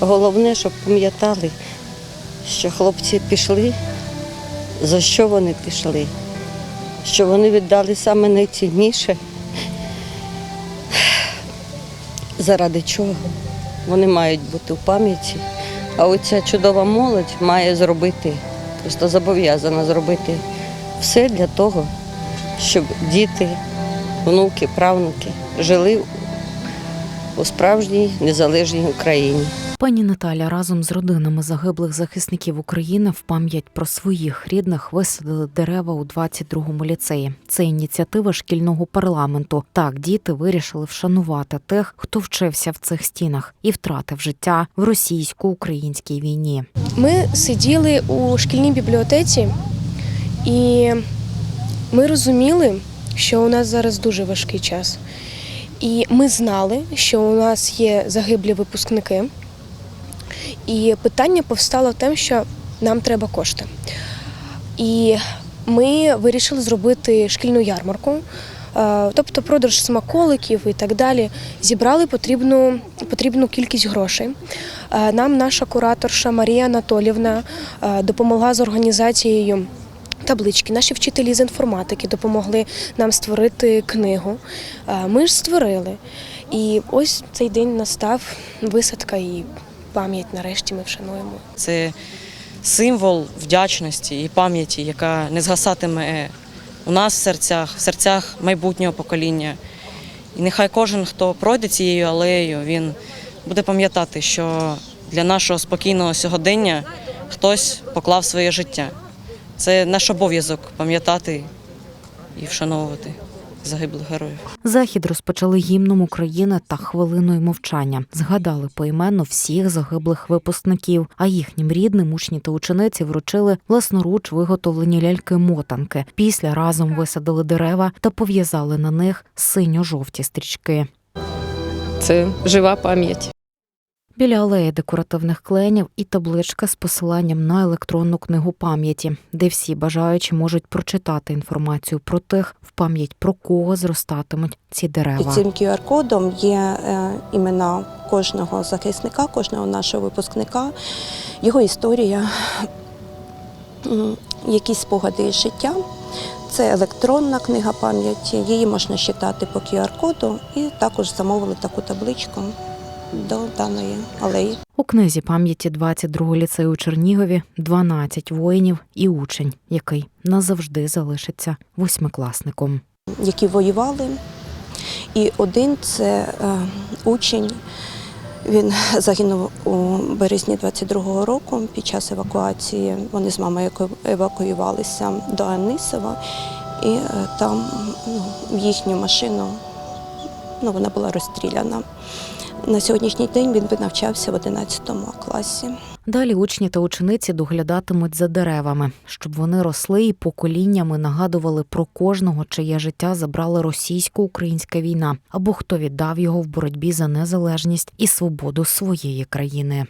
Головне, щоб пам'ятали, що хлопці пішли, за що вони пішли, що вони віддали саме найцінніше. Заради чого? Вони мають бути в пам'яті. А оця чудова молодь має зробити, просто зобов'язана зробити все для того, щоб діти, внуки, правнуки жили у справжній незалежній Україні. Пані Наталя разом з родинами загиблих захисників України в пам'ять про своїх рідних висадили дерева у 22-му ліцеї. Це ініціатива шкільного парламенту. Так діти вирішили вшанувати тих, хто вчився в цих стінах і втратив життя в російсько-українській війні. Ми сиділи у шкільній бібліотеці, і ми розуміли, що у нас зараз дуже важкий час. І ми знали, що у нас є загиблі випускники. І питання повстало в тому, що нам треба кошти. І ми вирішили зробити шкільну ярмарку, е, тобто продаж смаколиків і так далі. Зібрали потрібну, потрібну кількість грошей. Е, Нам наша кураторша Марія Анатолівна е, допомогла з організацією. Таблички, наші вчителі з інформатики допомогли нам створити книгу. Ми ж створили. І ось цей день настав висадка і пам'ять нарешті ми вшануємо. Це символ вдячності і пам'яті, яка не згасатиме у нас в серцях, в серцях майбутнього покоління. І нехай кожен, хто пройде цією алеєю, він буде пам'ятати, що для нашого спокійного сьогодення хтось поклав своє життя. Це наш обов'язок пам'ятати і вшановувати загиблих героїв. Захід розпочали гімном України та хвилиною мовчання. Згадали поіменно всіх загиблих випускників, а їхнім рідним учні та учениці вручили власноруч виготовлені ляльки-мотанки. Після разом висадили дерева та пов'язали на них синьо-жовті стрічки. Це жива пам'ять. Біля алеї декоративних кленів і табличка з посиланням на електронну книгу пам'яті, де всі бажаючі можуть прочитати інформацію про тих, в пам'ять про кого зростатимуть ці Під дерева. цим QR-кодом є е, імена кожного захисника, кожного нашого випускника, його історія, якісь спогади із життя. Це електронна книга пам'яті, її можна читати по QR-коду і також замовили таку табличку до даної алеї. У книзі пам'яті 22-го ліцею у Чернігові 12 воїнів і учень, який назавжди залишиться восьмикласником. які воювали. І один це е, учень. Він загинув у березні 22-го року під час евакуації. Вони з мамою евакуювалися до Анисова, і е, там ну, в їхню машину ну, вона була розстріляна. На сьогоднішній день він би навчався в 11 класі. Далі учні та учениці доглядатимуть за деревами, щоб вони росли і поколіннями нагадували про кожного, чиє життя забрала російсько-українська війна, або хто віддав його в боротьбі за незалежність і свободу своєї країни.